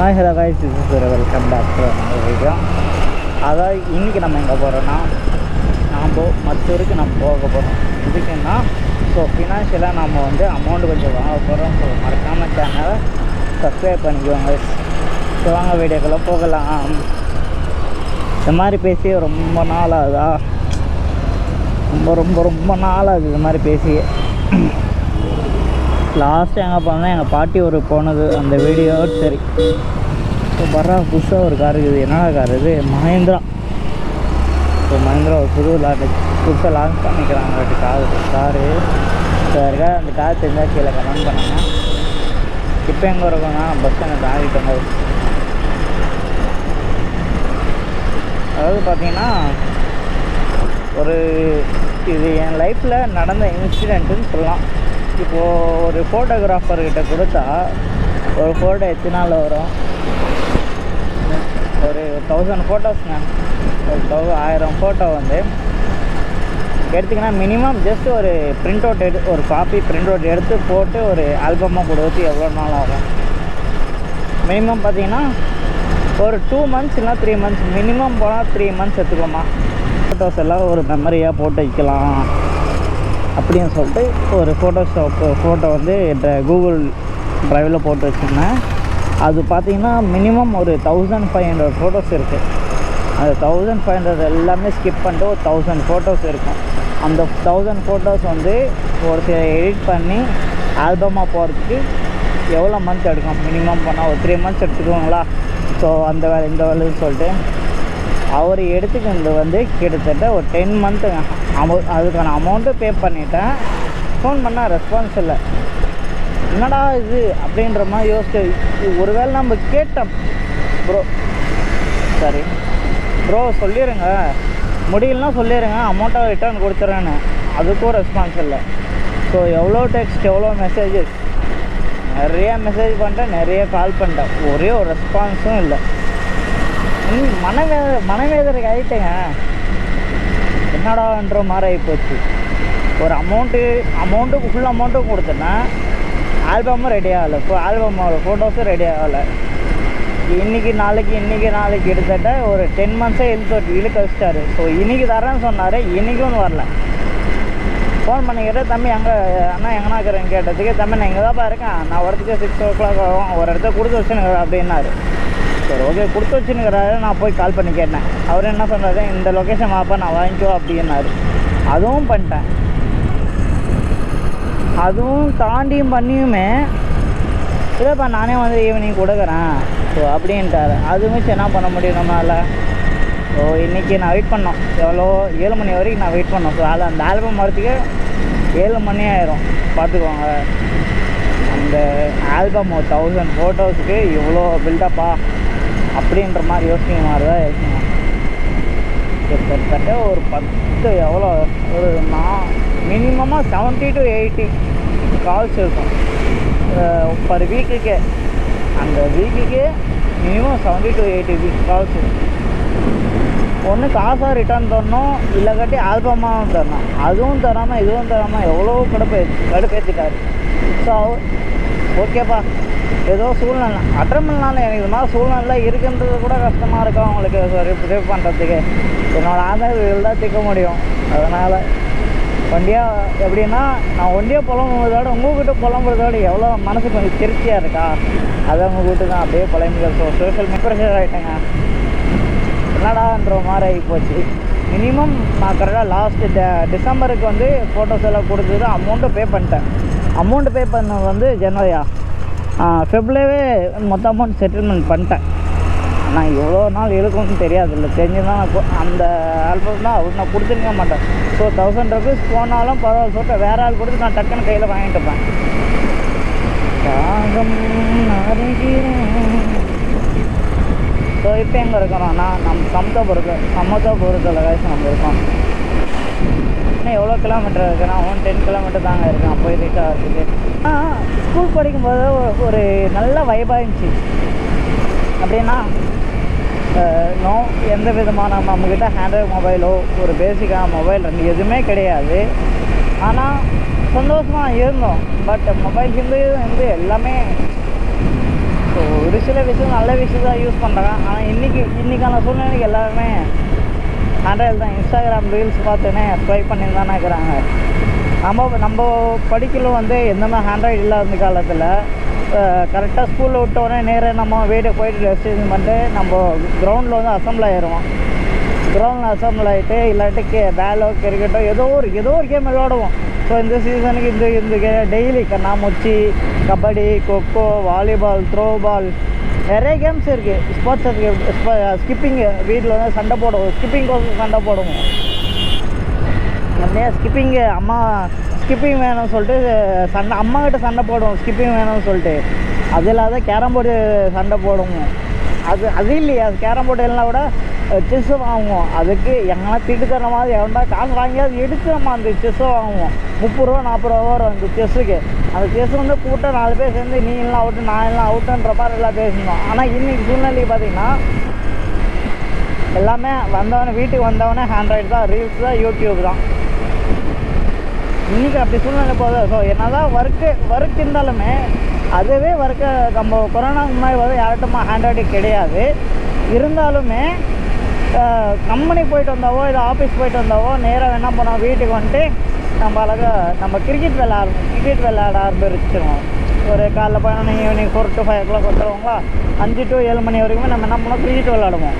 Hi hello guys this welcome back to video அதாவது இன்றைக்கி நம்ம எங்கே போகிறோன்னா நாம் மற்றவருக்கு நம்ம போக போகிறோம் இதுக்குன்னா ஸோ ஃபினான்ஷியலாக நம்ம வந்து அமௌண்ட் கொஞ்சம் வாங்க போகிறோம் ஸோ மறக்காமல் சேனலை சப்ஸ்கிரைப் பண்ணிக்குவாங்க ஸோ வாங்க வீடியோக்குள்ளே போகலாம். இந்த மாதிரி பேசி ரொம்ப நாள் ஆகுதா ரொம்ப ரொம்ப ரொம்ப நாள் ஆகுது இது மாதிரி பேசி லாஸ்ட்டு எங்கே போனோம்னா எங்கள் பாட்டி ஒரு போனது அந்த வீடியோ சரி. இப்போ வர்றா புதுசாக ஒரு கார் இருக்குது. என்னடா கார் இது? மஹேந்திரா. இப்போ மஹேந்திரா ஒரு புது லாட் புதுசாக லான்ச் பண்ணிக்கிறாங்க. ரெண்டு கார் காரு ஸோ அந்த கார் தெரிஞ்சால் கீழே கமெண்ட் பண்ணாங்க. இப்போ எங்கே இருக்கோம்னா பஸ் ஸ்டாண்ட் தாண்டிட்டோங்க அதாவது பார்த்தீங்கன்னா ஒரு இது என் லைஃப்பில் நடந்த இன்சிடெண்ட்டுன்னு சொல்லலாம். இப்போது ஒரு ஃபோட்டோகிராஃபர்கிட்ட கொடுத்தா ஒரு ஃபோட்டோ எத்தனை நாள் வரும்? ஒரு தௌசண்ட் ஃபோட்டோஸ்ங்க ஒரு தௌ ஆயிரம் ஃபோட்டோ வந்து எடுத்திங்கன்னா மினிமம் ஜஸ்ட் ஒரு பிரிண்ட் அவுட் எடு ஒரு காப்பி பிரிண்ட் அவுட் எடுத்து போட்டு ஒரு ஆல்பமாக கொடுத்து எவ்வளோ நாள் ஆகும்? மினிமம் பார்த்தீங்கன்னா ஒரு டூ மந்த்ஸ் இல்லை த்ரீ மந்த்ஸ் மினிமம் போனால் த்ரீ மந்த்ஸ் எடுத்துக்கோமா ஃபோட்டோஸ் எல்லாம் ஒரு மெமரியாக போட்டு வைக்கலாம். அப்படின்னு சொல்லிட்டு ஒரு ஃபோட்டோஷாப் ஃபோட்டோ வந்து கூகுள் ட்ரைவில் போட்டு வச்சுருந்தேன். அது பார்த்தீங்கன்னா மினிமம் ஒரு தௌசண்ட் ஃபைவ் ஹண்ட்ரட் ஃபோட்டோஸ் இருக்குது அந்த தௌசண்ட் ஃபைவ் ஹண்ட்ரட் எல்லாமே ஸ்கிப் பண்ணிட்டு ஒரு தௌசண்ட் ஃபோட்டோஸ் இருக்கும். அந்த தௌசண்ட் ஃபோட்டோஸ் வந்து ஒரு சில எடிட் பண்ணி ஆல்பமாக போகிறதுக்கு எவ்வளோ மந்த் எடுக்கும்? மினிமம் பண்ணால் ஒரு த்ரீ மந்த்ஸ் எடுத்துக்குவாங்களா? ஸோ அந்த வேலை இந்த வேலைன்னு சொல்லிட்டு அவர் எடுத்துக்கிறது வந்து கிட்டத்தட்ட ஒரு டென் மந்த்துங்க அமௌ அதுக்கான அமௌண்ட்டு பே பண்ணிட்டேன். ஃபோன் பண்ணால் ரெஸ்பான்ஸ் இல்லை. என்னடா இது அப்படின்ற மாதிரி யோசிச்சு ஒருவேளை நம்ம கேட்டோம் ப்ரோ சரி ப்ரோ சொல்லிடுங்க முடியலன்னா சொல்லிடுங்க அமௌண்ட்டை ரிட்டர்ன் கொடுத்துறேன்னு. அதுக்கும் ரெஸ்பான்ஸ் இல்லை. ஸோ எவ்வளோ டெக்ஸ்ட் எவ்வளோ மெசேஜஸ் நிறைய மெசேஜ் பண்ணிட்டேன் நிறைய கால் பண்ணிட்டேன். ஒரே ஒரு ரெஸ்பான்ஸும் இல்லை. மனவே மனவேத மனவேதனைக்கு ஆகிட்டேங்க என்னடான்ற மாதிரி ஆகிப்போச்சு ஒரு அமௌண்ட்டு அமௌண்ட்டுக்கு ஃபுல் அமௌண்ட்டும் கொடுத்தேன்னா ஆல்பமும் ரெடி ஆகலை. ஆல்பம் ஆல்பமோட ஃபோட்டோஸும் ரெடி ஆகலை. இன்றைக்கி நாளைக்கு இன்றைக்கி நாளைக்கு கிட்டத்தட்ட ஒரு டென் மந்த்ஸே இழுத்து இழுக்க வச்சிட்டாரு. ஸோ இன்றைக்கி தரேன்னு சொன்னார். இன்றைக்கும் வரல. ஃபோன் பண்ணிக்கிட்டு தம்பி அங்கே அண்ணா எங்கன்னா இருக்கிறேன்னு கேட்டதுக்கு தம்பி நான் இங்கே தான் இருக்கேன் நான் வரதுக்கு சிக்ஸ் ஓ கிளாக் ஆகும். ஒரு இடத்த கொடுத்து வச்சுன்னு அப்படின்னாரு. சரி. ஓகே கொடுத்து வச்சுன்னுக்கிறாரு நான் போய் கால் பண்ணி கேட்டேன். அவர் என்ன சொன்னாரு இந்த லொக்கேஷன் வாப்பா நான் வாங்கிக்கோ அப்படின்னாரு. அதுவும் பண்ணிட்டேன். அதுவும் தாண்டியும் பண்ணியுமே. இல்லைப்பா நானே வந்து ஈவினிங் கொடுக்குறேன். ஸோ அப்படின்ட்டாரு. அதுவும் என்ன பண்ண முடியும் நம்மளால்? ஸோ இன்றைக்கி நான் வெயிட் பண்ணோம். எவ்வளோ? ஏழு மணி வரைக்கும் நான் வெயிட் பண்ணோம். ஸோ அது அந்த ஆல்பம் வரத்துக்கு ஏழு மணி ஆயிரும். பார்த்துக்கோங்க. அந்த ஆல்பம் ஒரு தௌசண்ட் ஃபோட்டோஸுக்கு இவ்வளோ பில்டப்பா அப்படின்ற மாதிரி யோசிக்கிற மாதிரி தான் யோசிக்கணும். கிட்டத்தட்ட ஒரு பத்து எவ்வளோ? ஒரு நான் மினிமமாக செவன்ட்டி டு எயிட்டி கால்ஸ் இருக்கும் பர் வீக்குக்கே அந்த வீக்குக்கே minimum seventy to eighty week calls ஒன்று காசாக ரிட்டர்ன் தரணும் இல்லைக்காட்டி ஆல்பமாகவும் தரணும். அதுவும் தராமல் இதுவும் தராமல் எவ்வளோ கடுப்பே கடுப்பேற்றிட்டாரு ஸோ ஓகேப்பா. ஏதோ சூழ்நிலை. அட்டன் பண்ணலாம் எனக்கு இது மாதிரி சூழ்நிலை இருக்குன்றது கூட கஷ்டமாக இருக்கும் அவங்களுக்கு ரிப்ளை பண்ணுறதுக்கு என்னோடய ஆதரவு இதில் தான் திக்க முடியும். அதனால் வண்டியாக எப்படின்னா நான் ஒண்டியாக புலம்புறதோட உங்ககிட்ட புலம்புறதோட எவ்வளோ மனசு கொஞ்சம் திருப்தியாக இருக்கா? அதை உங்கள் வீட்டு தான் அப்படியே புலம்பிக்க ஸோ சோஷியல் மெம்பர்ஷிப் ஆகிட்டேங்க என்னடான்ற மாதிரி ஆகி போச்சு மினிமம் நான் கரெக்டாக லாஸ்ட்டு டிசம்பருக்கு வந்து ஃபோட்டோஸ் எல்லாம் கொடுத்துட்டு அமௌண்ட்டை பே பண்ணிட்டேன். அமௌண்ட் பே பண்ணது வந்து ஜனவரியா ஃபெப்ரவரியே மொத்த அமௌண்ட் செட்டில்மெண்ட் பண்ணிட்டேன். ஆனால் எவ்வளோ நாள் இருக்கும்னு தெரியாது இல்லை தெரிஞ்சுதான் நான் அந்த ஆல்பம் தான் அவர் நான் கொடுத்துருக்க மாட்டேன். ஸோ தௌசண்ட் ருபீஸ் போனாலும் பரவாயில்ல சொல்லிட்டு வேறு ஆள் கொடுத்து நான் டக்குன்னு கையில் வாங்கிட்டு இருப்பேன். ஸோ இப்போ எங்கே இருக்கிறோம்னா நம்ம சமத்தை பொறுத்த காய்ச்சி நம்ம இருக்கோம். இன்னும் எவ்வளோ கிலோமீட்டர் இருக்குன்னா ஒன் டென் கிலோமீட்டர் தாங்க இருக்கும் போய் ரீச் ஆகிறதுக்கு. ஆனால் ஸ்கூல் படிக்கும்போது ஒரு- ஒரு நல்ல வைபாக இருந்துச்சு. அப்படின்னா நோ எந்த விதமான நம்மக்கிட்ட ஹேண்ட்ராய்ட் மொபைலோ ஒரு பேசிக்கான மொபைல் ரெண்டு எதுவுமே கிடையாது. ஆனால் சந்தோஷமாக இருந்தோம். பட் மொபைல் இருந்து வந்து எல்லாமே ஸோ ஒரு சில விஷயம் நல்ல விஷயம் தான் யூஸ் பண்ணுறாங்க ஆனால் இன்றைக்கி இன்றைக்கான சூழ்நிலைக்கு எல்லாருமே ஆண்ட்ராய்டு தான் இன்ஸ்டாகிராம் ரீல்ஸ் பார்த்துனே ஸ்வைப் பண்ணி இருக்கிறாங்க. நம்ம நம்ம படிக்கல வந்து எந்தமே ஆண்ட்ராய்டு இல்லாத காலத்தில் கரெக்டாக ஸ்கூலில் விட்டோடனே நேராக நம்ம வீடு போயிட்டு ட்ரெஸ் பண்ணிட்டு நம்ம கிரவுண்டில் வந்து அசம்பிள் ஆயிடுவோம். கிரவுண்டில் அசம்பிள் ஆகிட்டு இல்லாட்டி கே பேலோ கிரிக்கெட்டோ ஏதோ ஒரு ஏதோ ஒரு கேம் விளையாடுவோம் ஸோ இந்த சீசனுக்கு இந்த இந்த கே டெய்லி கண்ணாமூச்சி kabaddi kho kho volleyball throw ball நிறைய கேம்ஸ் இருக்குது ஸ்போர்ட்ஸ் இருக்குது ஸ்கிப்பிங்கு வீட்டில் வந்து சண்டை போடுவோம். ஸ்கிப்பிங் சண்டை போடுவோம். நிறையா ஸ்கிப்பிங்கு அம்மா ஸ்கிப்பிங் வேணும்னு சொல்லிட்டு சண்டை அம்மாக்கிட்ட சண்டை போடுவோம். ஸ்கிப்பிங் வேணும்னு சொல்லிட்டு. அது இல்லாத கேரம் போர்டு சண்டை போடுவோம். அது அது இல்லையா. கேரம் போர்டு எல்லாம் விட செஸ்ஸு வாங்குவோம். அதுக்கு எங்கன்னா திட்டு தர மாதிரி எவன்டா காசு வாங்கியாவது எடுத்து நம்ம அந்த செஸ்ஸை வாங்குவோம். முப்பது ரூபா நாற்பது ரூபா வரும் அந்த செஸ்ஸுக்கு. அந்த செஸ் வந்து கூட்டம் நாலு பேர் சேர்ந்து நீ எல்லாம் அவுட்டு நான் எல்லாம் அவுட்டுன்ற மாதிரி எல்லாம் பேசணும் ஆனால் இன்னைக்கு சூழ்நிலைக்கு பார்த்தீங்கன்னா எல்லாமே வந்தவனே வீட்டுக்கு வந்தவனே ஆண்ட்ராய்டு தான் ரீல்ஸ் தான் யூடியூப் தான். இன்றைக்கி அப்படி சூழ்நிலை போதும் ஸோ என்ன தான் ஒர்க்கு ஒர்க் இருந்தாலுமே அதுவே ஒர்க்கு நம்ம கொரோனாக்கு முன்னாடி வந்து யார்கிட்டமா ஆண்ட்ராய்டு கிடையாது. இருந்தாலுமே கம்பெனி போயிட்டு வந்தாவோ இல்லை ஆஃபீஸ் போயிட்டு வந்தாவோ நேராக என்ன பண்ணோம் வீட்டுக்கு வந்துட்டு நம்ம அழகாக நம்ம கிரிக்கெட் விளையாட கிரிக்கெட் விளையாட ஆரம்பிச்சிருவோம். ஒரு காலைல பதினொன்று evening four to five o'clock வந்துடுவோங்களா அஞ்சு டு ஏழு மணி வரைக்குமே நம்ம என்ன பண்ணோம்? கிரிக்கெட் விளையாடுவோம்.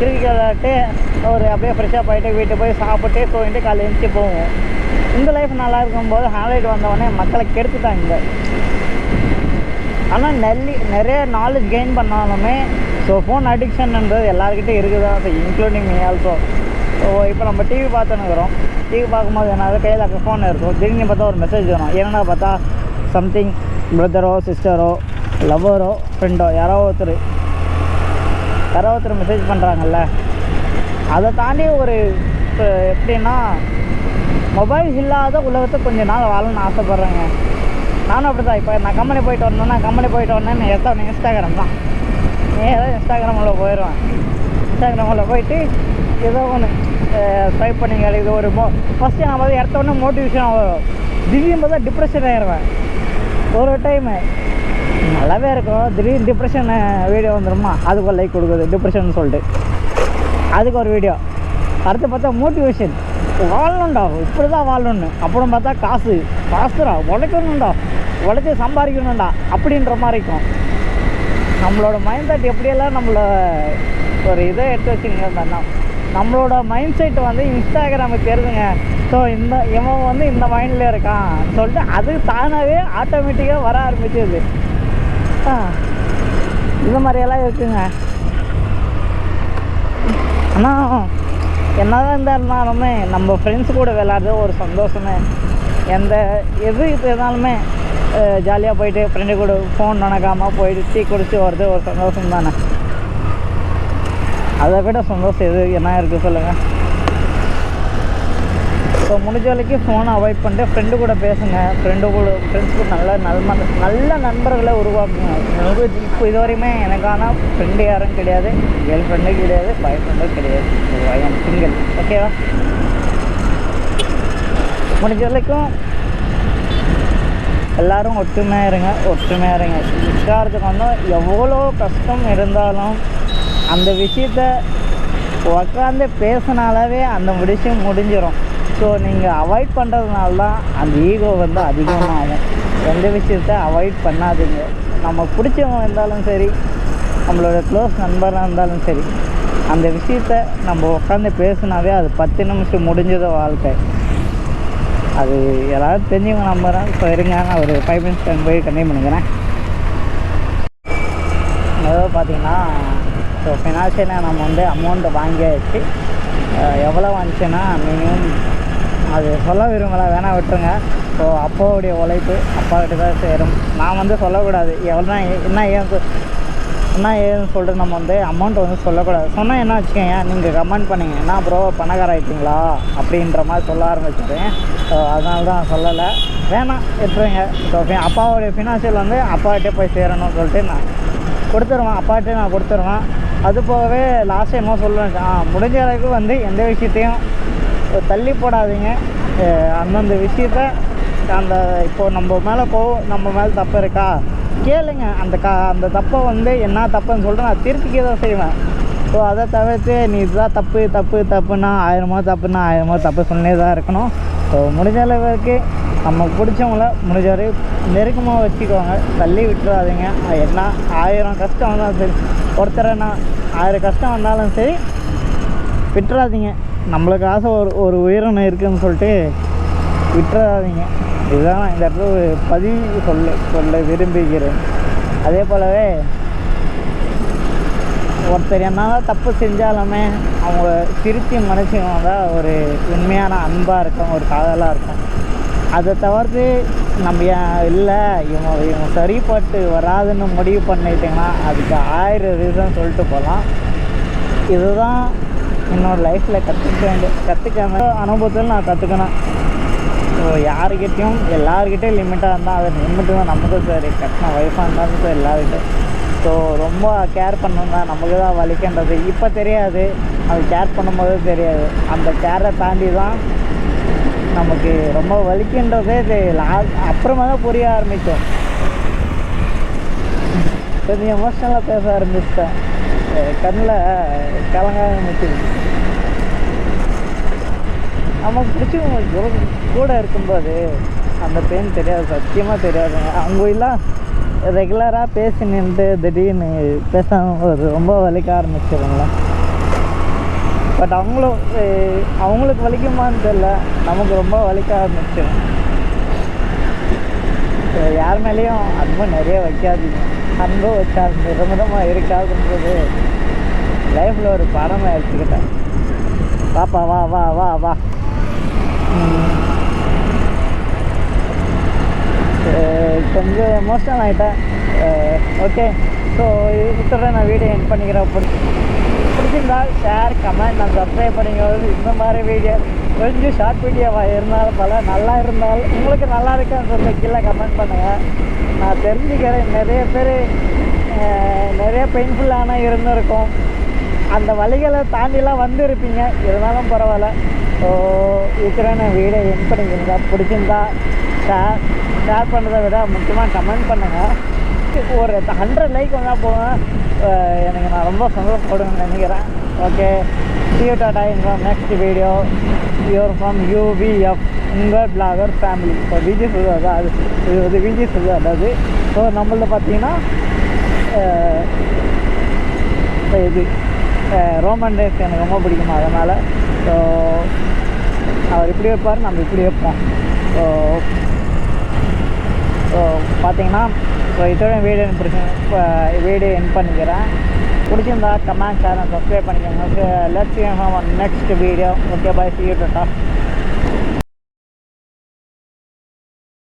கிரிக்கெட் விளையாட்டு ஒரு அப்படியே ஃப்ரெஷ்ஷாக போயிட்டு வீட்டுக்கு போய் சாப்பிட்டு தூங்கிட்டு காலையில் எழுந்துச்சி போவோம். இந்த லைஃப் நல்லா இருக்கும்போது ஹாலைட் வந்தவொடனே மக்களை கெடுத்துட்டாங்க. ஆனால் நெல்லி நிறைய நாலேஜ் கெயின் பண்ணாலுமே ஸோ ஃபோன் அடிக்ஷன்ன்றது எல்லாருக்கிட்டே இருக்குது? தான் இன்க்ளூடிங் மீ ஆல்சோ ஸோ இப்போ நம்ம டிவி பார்த்துனுக்குறோம் டிவி பார்க்கும்போது என்ன கையில் ஃபோன் இருக்கும். திடீர்னு பார்த்தா ஒரு மெசேஜ் வரும். என்னென்னா பார்த்தா சம்திங் பிரதரோ சிஸ்டரோ லவ்வரோ ஃப்ரெண்டோ யாரோ ஒருத்தர் யாரோ ஒருத்தர் மெசேஜ் பண்ணுறாங்கல்ல அதை தாண்டி ஒரு இப்போ எப்படின்னா மொபைல் இல்லாத உலகத்தை கொஞ்ச நாள் வாழணும்னு ஆசைப்பட்றேங்க. நானும் அப்படி தான் இப்போ நான் கம்பெனி போயிட்டு வரணும்னா கம்பெனி போயிட்டு வந்தேன்னு எத்தனை இன்ஸ்டாகிராம் தான். நேராக இன்ஸ்டாகிராமில் போயிடுவேன் இன்ஸ்டாகிராமில் போயிட்டு ஏதோ ஒன்று ஸ்வைப் பண்ணிங்க இது ஒரு மோ ஃபஸ்ட்டு நான் வந்து இடத்த உடனே மோட்டிவேஷன் வரும். திடீர்னு பார்த்தா டிப்ரெஷன் ஆயிடுவேன் ஒரு டைமு நல்லாவே இருக்கும். திடீர்னு டிப்ரெஷன் வீடியோ வந்துடுமா அதுக்கு ஒரு லைக் கொடுக்குது டிப்ரெஷன் சொல்லிட்டு. அதுக்கு ஒரு வீடியோ அடுத்து பார்த்தா மோட்டிவேஷன் வாழணும்டா இப்படி தான் வாழணும்னு. அப்புறம் பார்த்தா காசு. காசுடா உழைக்கணும்டா. உழைச்சி சம்பாதிக்கணும்டா அப்படின்ற மாதிரி இருக்கும். நம்மளோட மைண்ட் செட் எப்படியெல்லாம் நம்மள ஒரு இதை எடுத்து வச்சுருங்க நம்மளோட மைண்ட் செட் வந்து இன்ஸ்டாகிராமுக்கு தெரியுதுங்க ஸோ இந்த இவன் வந்து இந்த மைண்டில் இருக்கான் சொல்லிட்டு அது தானாகவே ஆட்டோமேட்டிக்காக வர ஆரம்பிச்சிது ஆ இந்த மாதிரியெல்லாம் இருக்குங்க. ஆனால் என்னதான் இருந்தாலுமே நம்ம ஃப்ரெண்ட்ஸ் கூட விளாட்றது ஒரு சந்தோஷமே. எந்த எது இது இருந்தாலுமே ஜாலியாக போயிட்டு ஃப்ரெண்டு கூட ஃபோன் நினைக்காமல் போயிட்டு டீ குடிச்சு வர்றது ஒரு சந்தோஷம் தானே. அதை விட சந்தோஷம் எது? என்ன இருக்குது சொல்லுங்கள் ஸோ முடிஞ்ச வரைக்கும் ஃபோனை அவாய்ட் பண்ணிட்டு ஃப்ரெண்டு கூட பேசுங்க. ஃப்ரெண்டு கூட ஃப்ரெண்ட்ஸ் கூட நல்ல நல்ம நல்ல நண்பர்களை உருவாக்குங்க. எனக்கு இப்போ இது வரையுமே எனக்கான ஃப்ரெண்டு யாரும் கிடையாது. கேர்ள் ஃப்ரெண்டும் கிடையாது பாய் ஃப்ரெண்டும் கிடையாது. ஐ எம் சிங்கிள் ஓகேவா முடிஞ்ச வரைக்கும் எல்லாரும் ஒற்றுமையாக இருங்க ஒற்றுமையாக இருங்க. விசாரத்துக்கு வந்து எவ்வளோ கஷ்டம் இருந்தாலும் அந்த விஷயத்த உக்காந்து பேசினாலவே அந்த விஷயம் முடிஞ்சிடும் ஸோ நீங்கள் அவாய்ட் பண்ணுறதுனால தான் அந்த ஈகோ வந்து அதிகமாகும். எந்த விஷயத்த அவாய்ட் பண்ணாதீங்க. நம்ம பிடிச்சவங்க இருந்தாலும் சரி நம்மளோட க்ளோஸ் நண்பராக இருந்தாலும் சரி அந்த விஷயத்த நம்ம உட்காந்து பேசினாவே அது பத்து நிமிஷம் முடிஞ்சது வாழ்க்கை. அது எல்லாரும் தெரிஞ்சவங்க நம்புகிறேன் ஸோ இருங்க நான் ஒரு ஃபைவ் மினிட்ஸ் டைம் போய் கண்டினியூ பண்ணிக்கிறேன். அதாவது பார்த்தீங்கன்னா ஸோ ஃபினான்ஷியலாக நம்ம வந்து அமௌண்ட்டை வாங்கியாச்சு. எவ்வளோ வந்துச்சுன்னா மினிமம் அது சொல்ல விரும்பலை வேணால் விட்டுருங்க. ஸோ அப்பாவுடைய உழைப்பு அப்பாக்கிட்ட தான் சேரும். நான் வந்து சொல்லக்கூடாது. எவ்வளோ என்ன ஏன் என்ன ஏதுன்னு சொல்லிட்டு நம்ம வந்து அமௌண்ட் வந்து சொல்லக்கூடாது. சொன்னால் என்ன வச்சுக்கோங்க நீங்கள் கமெண்ட் பண்ணீங்க என்ன ப்ரோ பணக்கார ஆகிட்டீங்களா அப்படின்ற மாதிரி சொல்ல ஆரம்பிச்சிட்டேன் ஸோ அதனால தான் சொல்லலை. வேணாம் எடுத்துருங்க ஸோ அப்பாவுடைய ஃபினான்ஷியல் வந்து அப்பாகிட்டே போய் சேரணும்னு சொல்லிட்டு நான் கொடுத்துருவேன். அப்பாட்டே நான் கொடுத்துருவேன். அது போகவே லாஸ்ட் டைம் சொல்லுவேன் ஆ முடிஞ்ச அளவுக்கு வந்து எந்த விஷயத்தையும் தள்ளி போடாதீங்க. அந்தந்த விஷயத்த அந்த இப்போது நம்ம மேலே கோவம் நம்ம மேலே தப்பு இருக்கா? கேளுங்க அந்த கா அந்த தப்பை வந்து என்ன தப்புன்னு சொல்லிட்டு நான் திருத்திக்க தான் செய்வேன். ஸோ அதை தவிர்த்து நீ இதுதான் தப்பு தப்பு தப்புன்னா ஆயிரமோ தப்புன்னா ஆயிரமோ தப்பு சொன்னே தான் இருக்கணும். ஸோ முடிஞ்ச அளவுக்கு நமக்கு பிடிச்சவங்கள முடிஞ்ச வரையும் நெருக்கமாக வச்சுக்கோங்க. தள்ளி விட்டுறாதீங்க. அது என்ன ஆயிரம் கஷ்டம் வந்தாலும் சரி ஒருத்தரை நான் ஆயிரம் கஷ்டம் வந்தாலும் சரி விட்டுறாதீங்க. நம்மளுக்கு ஆசை ஒரு ஒரு உயிரினம் இருக்குதுன்னு சொல்லிட்டு விட்டுறாதீங்க. இதுதான் நான் இந்த இடத்துல ஒரு பதிவு சொல்ல சொல்ல விரும்புகிறேன். அதே போலவே ஒருத்தர் என்ன தப்பு செஞ்சாலுமே அவங்க திருத்தி மனுஷங்க தான் ஒரு உண்மையான அன்பாக இருக்கும் ஒரு காதலாக இருக்கும். அதை தவிர்த்து நம்ம ஏன் இல்லை இவங்க இவங்க சரிப்பட்டு வராதுன்னு முடிவு பண்ணிட்டீங்கன்னா அதுக்கு ஆயிரம் ரீசன் சொல்லிட்டு போகலாம் இதுதான் என்னோட லைஃப்பில் கற்றுக்க வேண்டிய கற்றுக்க அனுபவத்தில் நான் கற்றுக்கணும் ஸோ யாருக்கிட்டையும் எல்லாருக்கிட்டே லிமிட்டாக இருந்தால் அது லிமிட்டு தான். நமக்கும் சரி கட்டின ஒய்ஃபாக இருந்தாலும் சரி எல்லாருக்கிட்டே ஸோ ரொம்ப கேர் பண்ணணும்னா நமக்கு தான் வலிக்கின்றது. இப்போ தெரியாது. அது கேர் பண்ணும்போது தெரியாது. அந்த கேரை தாண்டி தான் நமக்கு ரொம்ப வலிக்கின்றதே தெரியல. அப்புறமா தான் புரிய ஆரம்பித்தோம். கொஞ்சம் எமோஷ்னலாக பேச ஆரம்பிச்சிட்டேன். கண்ணில் கலங்க ஆரம்பிச்சிது நமக்கு பிடிச்சவங்க கூட- இருக்கும்போது அந்த பெயின் தெரியாது சத்தியமாக தெரியாதுங்க அவங்க ரெகுலராக பேசி நின்று திடீர்னு பேசாமல் ஒரு ரொம்ப வலிக்க ஆரம்பிச்சிருங்களா பட் அவங்களும் அவங்களுக்கு வலிக்குமான்னு தெரில நமக்கு ரொம்ப வலிக்க ஆரம்பிச்சிடும் யார் மேலேயும் அன்பு நிறைய வைக்காதீங்க. அன்பு வச்சா நிரந்தரமாக இருக்காதுன்றது லைஃப்பில் ஒரு படமாக எடுத்துக்கிட்டேன். பாப்பா வா வா வா வா. கொஞ்சம் எமோஷனல் ஆகிட்டேன் ஓகே ஸோ இதோட நான் வீடியோ என் பண்ணிக்கிறேன். பிடிச்சி பிடிச்சிருந்தா ஷேர் கமெண்ட் நான் சப்ஸ்கிரைப் பண்ணிக்கிறது இந்த மாதிரி வீடியோ கொஞ்சம் ஷார்ட் வீடியோவாக இருந்தாலும் பல நல்லா இருந்தாலும் உங்களுக்கு நல்லா இருக்கான்னு சொல்லி கீழே கமெண்ட் பண்ணுங்கள் நான் தெரிஞ்சுக்கிறேன். நிறைய பேர் நிறைய பெயின்ஃபுல்லான இருந்திருக்கும். அந்த வழிகளை தாண்டிலாம் வந்திருப்பீங்க. இருந்தாலும் பரவாயில்ல. ஸோ இருக்கிற நான் வீடியோ என் பண்ணிக்கிறதா பிடிச்சிருந்தா ஷேர் ஷேர் பண்ணுறதை விட முக்கியமாக கமெண்ட் பண்ணுங்கள் ஒரு ஹண்ட்ரட் லைக் வந்தால் போவேன் எனக்கு நான் ரொம்ப சந்தோஷப்படுவேன்னு நினைக்கிறேன். Okay see you tata inform next video your from UVF உங்கள் பிளாகர் ஃபேமிலி இப்போ விஜய் சொல்லுவாங்க அது. இது வந்து விஜய் சொல்லுவாங்க அது. ஸோ நம்மள பார்த்தீங்கன்னா இப்போ இது. ரோமன் ரேஸ் எனக்கு ரொம்ப பிடிக்கும்? அதனால் ஸோ அவர் இப்படி வைப்பார் நம்ம இப்படி வைப்போம் ஸோ ஸோ பார்த்தீங்கன்னா ஸோ இதோட வீடியோ பிடிச்சி இப்போ வீடியோ என் பண்ணிக்கிறேன். பிடிச்சிருந்தா கமெண்ட் சேனல் சப்ஸ்கிரைப் பண்ணிக்கோங்க. Let's next video okay bye see you tata